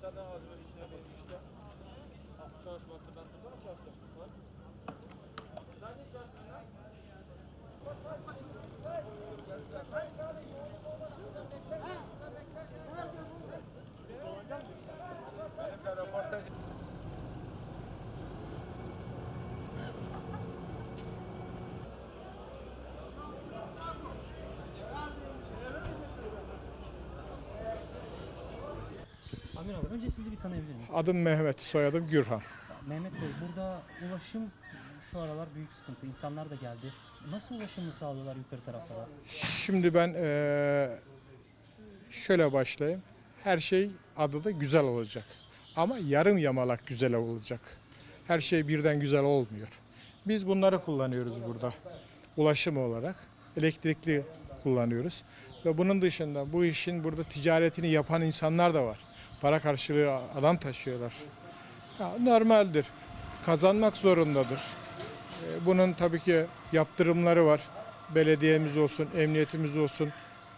Zaten az bir şey işte. Amir abi önce sizi bir tanıyabilir miyiz? Adım Mehmet, soyadım Gürhan. Mehmet Bey burada ulaşım şu aralar büyük sıkıntı. İnsanlar da geldi. Nasıl ulaşımı sağlıyorlar yukarı taraflara? Şimdi ben eee, şöyle başlayayım. Her şey adı güzel olacak. Ama yarım yamalak güzel olacak. Her şey birden güzel olmuyor. Biz bunları kullanıyoruz burada. Ulaşım olarak. Elektrikli kullanıyoruz. Ve bunun dışında bu işin burada ticaretini yapan insanlar da var. Para karşılığı adam taşıyorlar. Ya, normaldir. Kazanmak zorundadır. E, Bunun tabii ki yaptırımları var. Belediyemiz olsun, emniyetimiz olsun.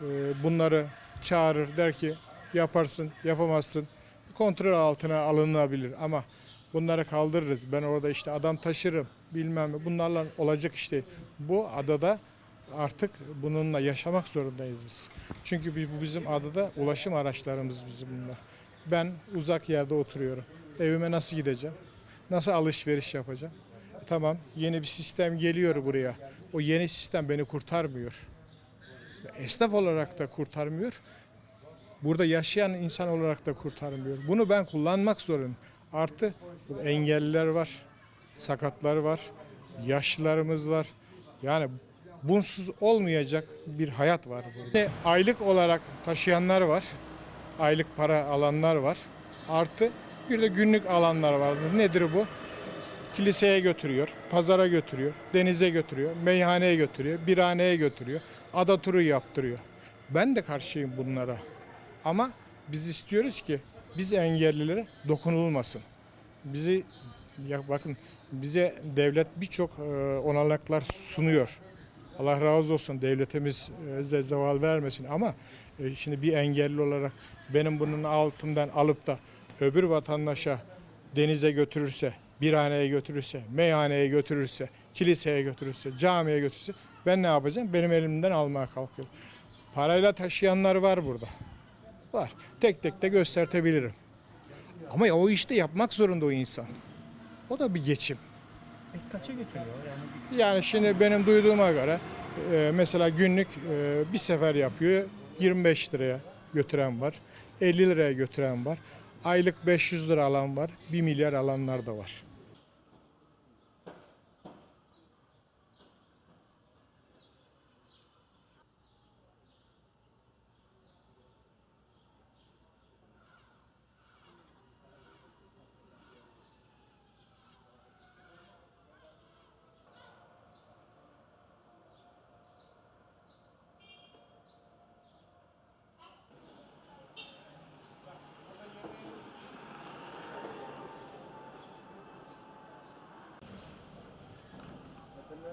e, Bunları çağırır der ki yaparsın, yapamazsın. Kontrol altına alınabilir ama bunları kaldırırız. Ben orada işte adam taşırım bilmem ne. Bunlarla olacak işte. Bu adada artık bununla yaşamak zorundayız biz. Çünkü bu bizim adada ulaşım araçlarımız bizim bunlar. Ben uzak yerde oturuyorum. Evime nasıl gideceğim? Nasıl alışveriş yapacağım? Tamam yeni bir sistem geliyor buraya. O yeni sistem beni kurtarmıyor. Esnaf olarak da kurtarmıyor. Burada yaşayan insan olarak da kurtarmıyor. Bunu ben kullanmak zorundayım. Artı engelliler var, sakatlar var, yaşlılarımız var. Yani bunsuz olmayacak bir hayat var burada. Aylık olarak taşıyanlar var. Aylık para alanlar var. Artı bir de günlük alanlar var. Nedir bu? kiliseye götürüyor, pazara götürüyor, denize götürüyor, meyhaneye götürüyor, birhaneye götürüyor, ada turu yaptırıyor. Ben de karşıyım bunlara. Ama biz istiyoruz ki biz engellilere dokunulmasın. Bizi ya bakın bize devlet birçok e, olanaklar sunuyor. Allah razı olsun devletimiz de zeval vermesin ama e, şimdi bir engelli olarak benim bunun altından alıp da öbür vatandaşa denize götürürse, birhaneye götürürse, meyhaneye götürürse, kiliseye götürürse, camiye götürürse ben ne yapacağım? Benim elimden almaya kalkıyor. Parayla taşıyanlar var burada. Var. Tek tek de göstertebilirim. Ama o işte yapmak zorunda o insan. O da bir geçim. Kaça götürüyor? Yani Yani şimdi benim duyduğuma göre e, mesela günlük e, bir sefer yapıyor 25 liraya götüren var. 50 liraya götüren var. Aylık 500 lira alan var. 1 milyar alanlar da var.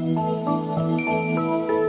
Música